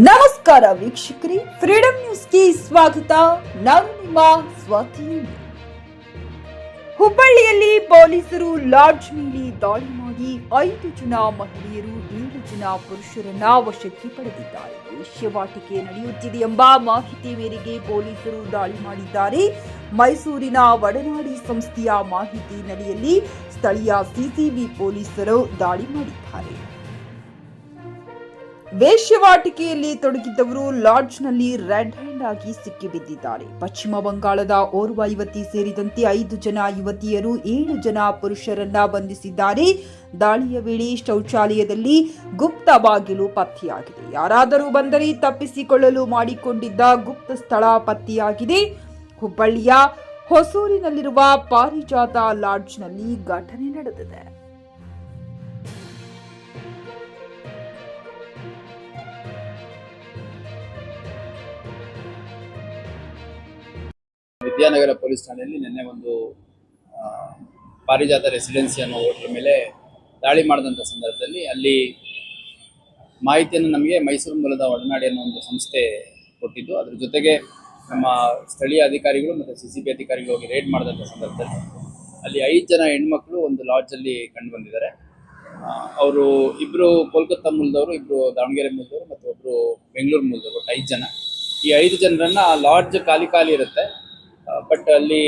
ನಮಸ್ಕಾರ ವೀಕ್ಷಕರಿ ಫ್ರೀಡಂ ನ್ಯೂಸ್ಗೆ ಸ್ವಾಗತ. ನಾನು ನಿಮ್ಮ ಸ್ವಾತಿ. ಹುಬ್ಬಳ್ಳಿಯಲ್ಲಿ ಪೊಲೀಸರು ಲಾಡ್ಜ್ ಮೇಲೆ ದಾಳಿ ಮಾಡಿ ಐದು ಜನ ಮಹಿಳೆಯರು, ಏಳು ಜನ ಪುರುಷರನ್ನ ವಶಕ್ಕೆ ಪಡೆದಿದ್ದಾರೆ. ವೇಶ್ಯವಾಟಿಕೆ ನಡೆಯುತ್ತಿದೆ ಎಂಬ ಮಾಹಿತಿ ಮೇರೆಗೆ ಪೊಲೀಸರು ದಾಳಿ ಮಾಡಿದ್ದಾರೆ. ಮೈಸೂರಿನ ಒಡನಾಡಿ ಸಂಸ್ಥೆಯ ಮಾಹಿತಿ ನಡೆಯಲ್ಲಿ ಸ್ಥಳೀಯ ಸಿಸಿಬಿ ಪೊಲೀಸರು ದಾಳಿ ಮಾಡಿದ್ದಾರೆ. ವೇಶ್ಯವಾಟಿಕೆಯಲ್ಲಿ ತೊಡಗಿದ್ದವರು ಲಾಡ್ಜ್ನಲ್ಲಿ ರೆಡ್ ಹ್ಯಾಂಡ್ ಆಗಿ ಸಿಕ್ಕಿಬಿದ್ದಿದ್ದಾರೆ ಪಶ್ಚಿಮ ಬಂಗಾಳದ ಓರ್ವ ಯುವತಿ ಸೇರಿದಂತೆ ಐದು ಜನ ಯುವತಿಯರು ಏಳು ಜನ ಪುರುಷರನ್ನ ಬಂಧಿಸಿದ್ದಾರೆ. ದಾಳಿಯ ವೇಳೆ ಶೌಚಾಲಯದಲ್ಲಿ ಗುಪ್ತ ಬಾಗಿಲು ಪತ್ತೆಯಾಗಿದೆ. ಯಾರಾದರೂ ಬಂದರೆ ತಪ್ಪಿಸಿಕೊಳ್ಳಲು ಮಾಡಿಕೊಂಡಿದ್ದ ಗುಪ್ತ ಸ್ಥಳ ಪತ್ತೆಯಾಗಿದೆ. ಹುಬ್ಬಳ್ಳಿಯ ಹೊಸೂರಿನಲ್ಲಿರುವ ಪಾರಿಜಾತ ಲಾಡ್ಜ್ನಲ್ಲಿ ಘಟನೆ ನಡೆದಿದೆ. ವಿದ್ಯಾನಗರ ಪೊಲೀಸ್ ಠಾಣೆಯಲ್ಲಿ ನಿನ್ನೆ ಒಂದು ಪಾರಿಜಾತ ರೆಸಿಡೆನ್ಸಿ ಅನ್ನೋ ಹೋಟ್ಲ್ ಮೇಲೆ ದಾಳಿ ಮಾಡಿದಂಥ ಸಂದರ್ಭದಲ್ಲಿ ಅಲ್ಲಿ ಮಾಹಿತಿಯನ್ನು ನಮಗೆ ಮೈಸೂರು ಮೂಲದ ಒಡನಾಡಿ ಅನ್ನೋ ಒಂದು ಸಂಸ್ಥೆ ಕೊಟ್ಟಿದ್ದು. ಅದ್ರ ಜೊತೆಗೆ ನಮ್ಮ ಸ್ಥಳೀಯ ಅಧಿಕಾರಿಗಳು ಮತ್ತು ಸಿ ಸಿ ಬಿ ಅಧಿಕಾರಿಗಳು ಹೋಗಿ ರೇಡ್ ಮಾಡಿದಂಥ ಸಂದರ್ಭದಲ್ಲಿ ಅಲ್ಲಿ ಐದು ಜನ ಹೆಣ್ಮಕ್ಳು ಒಂದು ಲಾಡ್ಜಲ್ಲಿ ಕಂಡು ಬಂದಿದ್ದಾರೆ ಅವರು ಇಬ್ಬರು ಕೋಲ್ಕತ್ತಾ ಮೂಲದವರು ಇಬ್ಬರು ದಾವಣಗೆರೆ ಮೂಲದವರು ಮತ್ತು ಒಬ್ಬರು ಬೆಂಗಳೂರು ಮೂಲದವರು ಐದು ಜನ. ಈ ಐದು ಜನರನ್ನು ಆ ಲಾಡ್ಜ್ ಖಾಲಿ ಖಾಲಿ ಇರುತ್ತೆ. ಬಟ್ ಅಲ್ಲಿ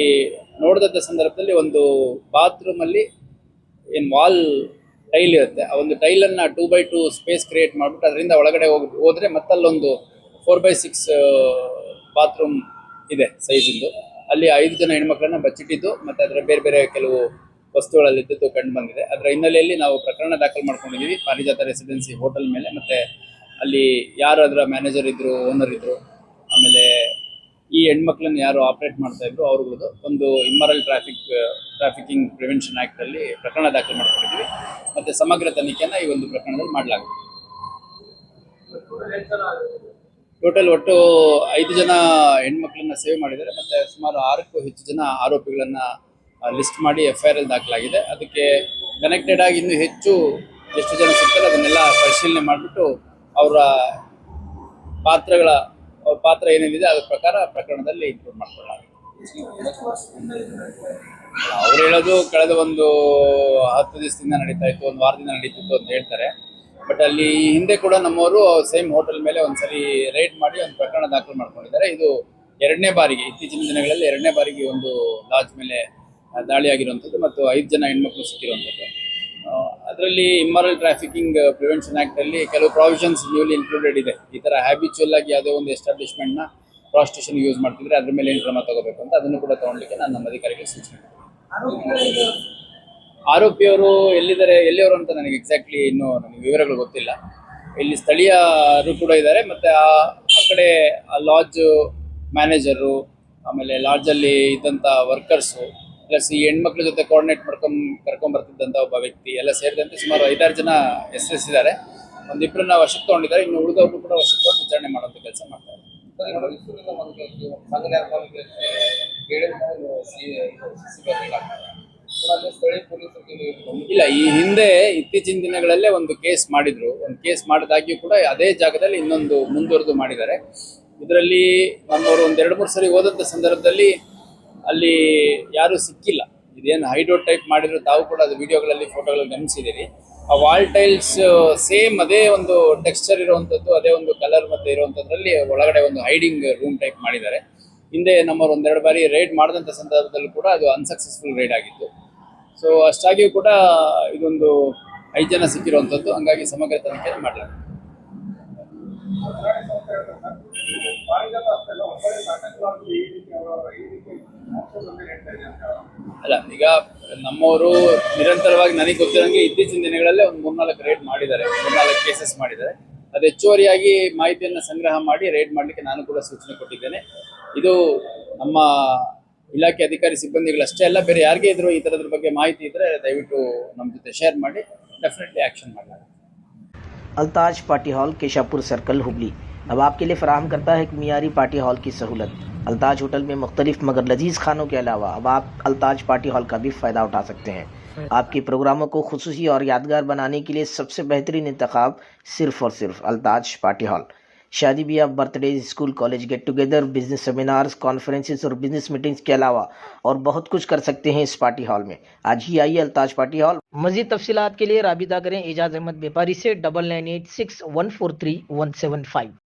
ನೋಡಿದಂಥ ಸಂದರ್ಭದಲ್ಲಿ ಒಂದು ಬಾತ್ರೂಮ್ ಅಲ್ಲಿ ಏನು ವಾಲ್ ಟೈಲ್ ಇರುತ್ತೆ. ಆ ಒಂದು ಟೈಲನ್ನು two by two space create ಮಾಡಿಬಿಟ್ಟು ಅದರಿಂದ ಒಳಗಡೆ ಹೋಗಿ, ಹೋದರೆ ಮತ್ತಲ್ಲೊಂದು ಫೋರ್ ಬೈ ಸಿಕ್ಸ್ ಬಾತ್ರೂಮ್ ಇದೆ ಸೈಜಿಂದು ಅಲ್ಲಿ ಐದು ಜನ ಹೆಣ್ಮಕ್ಳನ್ನ ಬಚ್ಚಿಟ್ಟಿದ್ದು ಮತ್ತು ಅದರ ಬೇರೆ ಬೇರೆ ಕೆಲವು ವಸ್ತುಗಳಲ್ಲಿದ್ದು ಕಂಡು ಬಂದಿದೆ. ಅದರ ಹಿನ್ನೆಲೆಯಲ್ಲಿ ನಾವು ಪ್ರಕರಣ ದಾಖಲು ಮಾಡ್ಕೊಂಡಿದ್ದೀವಿ. ಪಾರಿಜಾತ ರೆಸಿಡೆನ್ಸಿ ಹೋಟೆಲ್ ಮೇಲೆ ಮತ್ತು ಅಲ್ಲಿ ಯಾರು ಅದರ ಮ್ಯಾನೇಜರ್ ಇದ್ದರು ಓನರ್ ಇದ್ದರು ಆಮೇಲೆ ಈ ಹೆಣ್ಮಕ್ಳನ್ನ ಯಾರು ಆಪರೇಟ್ ಮಾಡ್ತಾ ಇದ್ರು ಅವ್ರಿಗೂ ಒಂದು immoral traffic trafficking prevention act ಅಲ್ಲಿ ಪ್ರಕರಣ ದಾಖಲು ಮಾಡ್ಕೊಂಡಿದ್ವಿ. ಮತ್ತೆ ಸಮಗ್ರ ತನಿಖೆನ ಈ ಒಂದು ಪ್ರಕರಣದಲ್ಲಿ ಮಾಡಲಾಗುತ್ತೆ. ಟೋಟಲ್ ಒಟ್ಟು ಐದು ಜನ ಹೆಣ್ಮಕ್ಳನ್ನ ಸೇವ್ ಮಾಡಿದ್ದಾರೆ. ಮತ್ತೆ ಸುಮಾರು ಆರಕ್ಕೂ ಹೆಚ್ಚು ಜನ ಆರೋಪಿಗಳನ್ನ ಲಿಸ್ಟ್ ಮಾಡಿ ಎಫ್ ಐ ಎಲ್ ದಾಖಲಾಗಿದೆ. ಅದಕ್ಕೆ ಕನೆಕ್ಟೆಡ್ ಆಗಿ ಇನ್ನೂ ಹೆಚ್ಚು ಎಷ್ಟು ಜನ ಸಿಗ್ತಾರೆ ಅದನ್ನೆಲ್ಲ ಪರಿಶೀಲನೆ ಮಾಡಿಬಿಟ್ಟು ಅವರ ಪಾತ್ರಗಳ ಅವ್ರ ಪಾತ್ರ ಏನೇನಿದೆ ಅದ್ರ ಪ್ರಕಾರ ಪ್ರಕರಣದಲ್ಲಿ ಇನ್ಕ್ಲೂಡ್ ಮಾಡ್ಕೊಳ್ಳೋಣ. ಅವ್ರು ಹೇಳೋದು ಕಳೆದ ಒಂದು ಹತ್ತು ದಿವಸದಿಂದ ನಡೀತಾ ಇತ್ತು, ಒಂದು ವಾರದಿಂದ ನಡೀತಿತ್ತು ಅಂತ ಹೇಳ್ತಾರೆ. ಬಟ್ ಅಲ್ಲಿ ಹಿಂದೆ ಕೂಡ ನಮ್ಮವರು ಸೇಮ್ ಹೋಟೆಲ್ ಮೇಲೆ ಒಂದ್ಸರಿ ರೈಡ್ ಮಾಡಿ ಒಂದು ಪ್ರಕರಣ ದಾಖಲು ಮಾಡ್ಕೊಂಡಿದ್ದಾರೆ. ಇದು ಎರಡನೇ ಬಾರಿಗೆ, ಇತ್ತೀಚಿನ ದಿನಗಳಲ್ಲಿ ಎರಡನೇ ಬಾರಿಗೆ ಒಂದು ಲಾಡ್ಜ್ ಮೇಲೆ ದಾಳಿ ಆಗಿರುವಂಥದ್ದು ಮತ್ತು ಐದು ಜನ ಹೆಣ್ಮಕ್ಳು ಸಿಕ್ಕಿರುವಂಥದ್ದು. ಅದರಲ್ಲಿ ಇಮ್ಮರಲ್ ಟ್ರಾಫಿಕಿಂಗ್ ಪ್ರಿವೆನ್ಷನ್ ಆಕ್ಟ್ ಅಲ್ಲಿ ಕೆಲವು ಪ್ರಾವಿಷನ್ಸ್ ನ್ಯೂಲಿ ಇನ್ಕ್ಲೂಡೆಡ್ ಇದೆ. ಈ ತರ ಹ್ಯಾಬಿಚುವಲ್ ಆಗಿ ಯಾವುದೇ ಒಂದು ಎಸ್ಟಾಬ್ಲಿಷ್ಮೆಂಟ್ನ ಪ್ರಾಸ್ಟೇಷನ್ ಯೂಸ್ ಮಾಡ್ತಿದ್ರೆ ಅದ್ರ ಮೇಲೆ ಏನು ಕ್ರಮ ತಗೋಬೇಕು ಅಂತ ಅದನ್ನು ಕೂಡ ತಗೊಳ್ಳಿಕ್ಕೆ ನಾನು ನಮ್ಮ ಅಧಿಕಾರಿಗಳಿಗೆ ಸೂಚನೆ. ಆರೋಪಿಯವರು ಎಲ್ಲಿದ್ದಾರೆ, ಎಲ್ಲಿಯವರು ಅಂತ ನನಗೆ ಎಕ್ಸಾಕ್ಟ್ಲಿ ಇನ್ನೂ ನನಗೆ ವಿವರಗಳು ಗೊತ್ತಿಲ್ಲ. ಇಲ್ಲಿ ಸ್ಥಳೀಯರು ಕೂಡ ಇದ್ದಾರೆ, ಮತ್ತೆ ಆ ಆ ಕಡೆ ಆ ಲಾಡ್ಜ್ ಮ್ಯಾನೇಜರು ಆಮೇಲೆ ಲಾಡ್ಜಲ್ಲಿ ಇದ್ದಂಥ ವರ್ಕರ್ಸು ಪ್ಲಸ್ ಈ ಹೆಣ್ಮಕ್ಳ ಜೊತೆ ಕೋಆರ್ಡಿನೇಟ್ ಮಾಡ್ಕೊಂಡ್, ಕರ್ಕೊಂಡ್ ಬರ್ತಿದ್ದಂಥ ಒಬ್ಬ ವ್ಯಕ್ತಿ ಎಲ್ಲ ಸೇರಿದಂತೆ ಸುಮಾರು ಐದಾರು ಜನ ಹೆಸರಿಸಿದ್ದಾರೆ. ಒಂದಿಬ್ಬರನ್ನ ವಶಕ್ಕೆ ತಗೊಂಡಿದ್ದಾರೆ. ಇನ್ನು ಉಳಿದವ್ರನ್ನು ಕೂಡ ವಶಕ್ಕೆ ತಗೊಂಡು ವಿಚಾರಣೆ ಮಾಡುವಂಥ ಕೆಲಸ ಮಾಡ್ತಾರೆ ಇಲ್ಲ ಈ ಹಿಂದೆ ಇತ್ತೀಚಿನ ದಿನಗಳಲ್ಲೇ ಒಂದು ಕೇಸ್ ಮಾಡಿದ್ರು. ಒಂದು ಕೇಸ್ ಮಾಡಿದಾಗ್ಯೂ ಕೂಡ ಅದೇ ಜಾಗದಲ್ಲಿ ಇನ್ನೊಂದು ಮುಂದುವರೆದು ಮಾಡಿದ್ದಾರೆ. ಇದರಲ್ಲಿ ನಮ್ಮವರು ಒಂದೆರಡು ಎರಡು ಮೂರು ಸರಿ ಹೋದಂಥ ಸಂದರ್ಭದಲ್ಲಿ ಅಲ್ಲಿ ಯಾರು ಸಿಕ್ಕಿಲ್ಲ. ಇದೇನು ಹೈಡ್ರೋ ಟೈಪ್ ಮಾಡಿದ್ರು, ತಾವು ಕೂಡ ಅದು ವಿಡಿಯೋಗಳಲ್ಲಿ ಫೋಟೋಗಳಲ್ಲಿ ಗಮನಿಸಿದ್ದೀರಿ. ಆ ವಾಲ್ ಟೈಲ್ಸ್ ಸೇಮ್ ಅದೇ ಒಂದು ಟೆಕ್ಸ್ಚರ್ ಇರುವಂಥದ್ದು, ಅದೇ ಒಂದು ಕಲರ್ ಮತ್ತೆ ಇರುವಂಥದ್ರಲ್ಲಿ ಒಳಗಡೆ ಒಂದು ಹೈಡಿಂಗ್ ರೂಮ್ ಟೈಪ್ ಮಾಡಿದ್ದಾರೆ. ಹಿಂದೆ ನಮ್ಮವ್ರು ಒಂದೆರಡು ಬಾರಿ ರೈಡ್ ಮಾಡಿದಂಥ ಸಂದರ್ಭದಲ್ಲೂ ಕೂಡ ಅದು ಅನ್ಸಕ್ಸಸ್ಫುಲ್ ರೈಡ್ ಆಗಿತ್ತು. ಸೊ ಅಷ್ಟಾಗಿಯೂ ಕೂಡ ಇದೊಂದು ಐದು ಜನ ಸಿಕ್ಕಿರುವಂಥದ್ದು, ಹಂಗಾಗಿ ಸಮಗ್ರ ತನಿಖೆ ಮಾಡಲಾಗಿದೆ. ಅಲ್ಲ, ಈಗ ನಮ್ಮವರು ನಿರಂತರವಾಗಿ ನನಗೆ ಗೊತ್ತಿರೋಂಗೆ ಇತ್ತೀಚಿನ ದಿನಗಳಲ್ಲೇ ಒಂದು ಮೂರ್ನಾಲ್ಕು ರೇಡ್ ಮಾಡಿದ್ದಾರೆ, ಮೂರ್ನಾಲ್ಕು ಕೇಸಸ್ ಮಾಡಿದ್ದಾರೆ. ಅದು ಹೆಚ್ಚುವರಿಯಾಗಿ ಮಾಹಿತಿಯನ್ನು ಸಂಗ್ರಹ ಮಾಡಿ ರೇಡ್ ಮಾಡಲಿಕ್ಕೆ ನಾನು ಕೂಡ ಸೂಚನೆ ಕೊಟ್ಟಿದ್ದೇನೆ. ಇದು ನಮ್ಮ ಇಲಾಖೆ ಅಧಿಕಾರಿ ಸಿಬ್ಬಂದಿಗಳಷ್ಟೇ ಅಲ್ಲ, ಬೇರೆ ಯಾರಿಗೆ ಇದ್ರು ಈ ಥರದ್ರ ಬಗ್ಗೆ ಮಾಹಿತಿ ಇದ್ದರೆ ದಯವಿಟ್ಟು ನಮ್ಮ ಜೊತೆ ಶೇರ್ ಮಾಡಿ ಡೆಫಿನೆಟ್ಲಿ ಆ್ಯಕ್ಷನ್ ಮಾಡಲಾಗುತ್ತೆ ಅಲ್ತಾಜ್ ಪಾಟಿಹಾಲ್ ಕೇಶಾಪುರ್ ಸರ್ಕಲ್ ಹುಬ್ಳಿ. अब आपके लिए फराहम करता है एक मियारी पार्टी हॉल की सहूलत। अल्ताज होटल में मुख्तलिफ़ मगर लजीज खानों के अलावा अब आप अल्ताज पार्टी हॉल का भी फ़ायदा उठा सकते हैं। आपके प्रोग्रामों को खसूसी और यादगार बनाने के लिए सबसे बेहतरीन इंतखब सिर्फ़ और सिर्फ़ अल्ताज पार्टी हॉल। शादी ब्याह, birthday, school, college get together, business seminars, conferences और बिज़नेस मीटिंग्स के अलावा और बहुत कुछ कर सकते हैं इस पार्टी हॉल में। आज ही आइए अल्ताज पार्टी हॉल। मजीद तफसीलात के लिए राबिता करें एजाज अहमद, व्यापारी से, double nine eight six one four three one seven five.